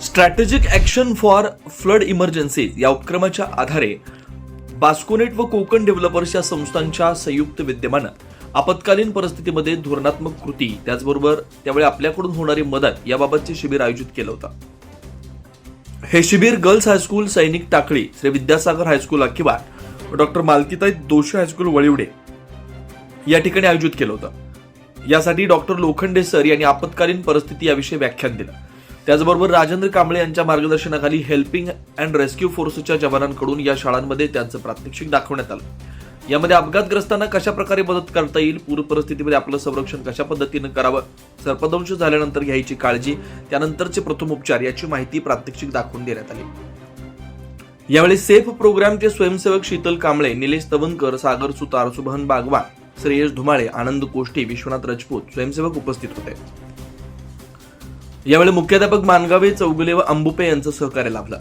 Strategic action for flood emergency या उपक्रमाच्या आधारे बास्कोनेट व कोकण डेव्हलपर्स या संस्थांच्या संयुक्त विद्यमानं आपत्कालीन परिस्थितीमध्ये धोरणात्मक कृती त्याचबरोबर त्यावेळी आपल्याकडून होणारी मदत याबाबतचे शिबिर आयोजित केलं होतं. हे शिबिर गर्ल्स हायस्कूल सैनिक Takali Shri Vidyasagar high school अकिबार doctor Maltitai Doshi high school Valivade या ठिकाणी आयोजित केलं होतं. यासाठी डॉक्टर लोखंडे सर यांनी आपत्कालीन परिस्थिती याविषयी व्याख्यान दिलं. त्याचबरोबर राजेंद्र कांबळे यांच्या मार्गदर्शनाखाली हेल्पिंग अँड रेस्क्यू फोर्सच्या जवानांकडून या शाळांमध्ये त्यांचं प्रात्यक्षिक दाखवण्यात आलं. यामध्ये अपघातग्रस्तांना कशा प्रकारे मदत करता येईल पूर परिस्थितीमध्ये आपलं संरक्षण कशा पद्धतीनं करावं सर्पदंश झाल्यानंतर घ्यायची काळजी त्यानंतरचे प्रथम उपचार याची माहिती प्रात्यक्षिक दाखवून देण्यात आली. यावेळी सेफ प्रोग्रामचे स्वयंसेवक शीतल कांबळे निलेश तवनकर सागर सुतार सुभन बागवान श्रेयस धुमाळे आनंद कोष्टी विश्वनाथ राजपूत स्वयंसेवक उपस्थित होते. यावेळी मुख्याध्यापक मानगावे चौगुले व अंबुपे यांचं सहकार्य लाभलं.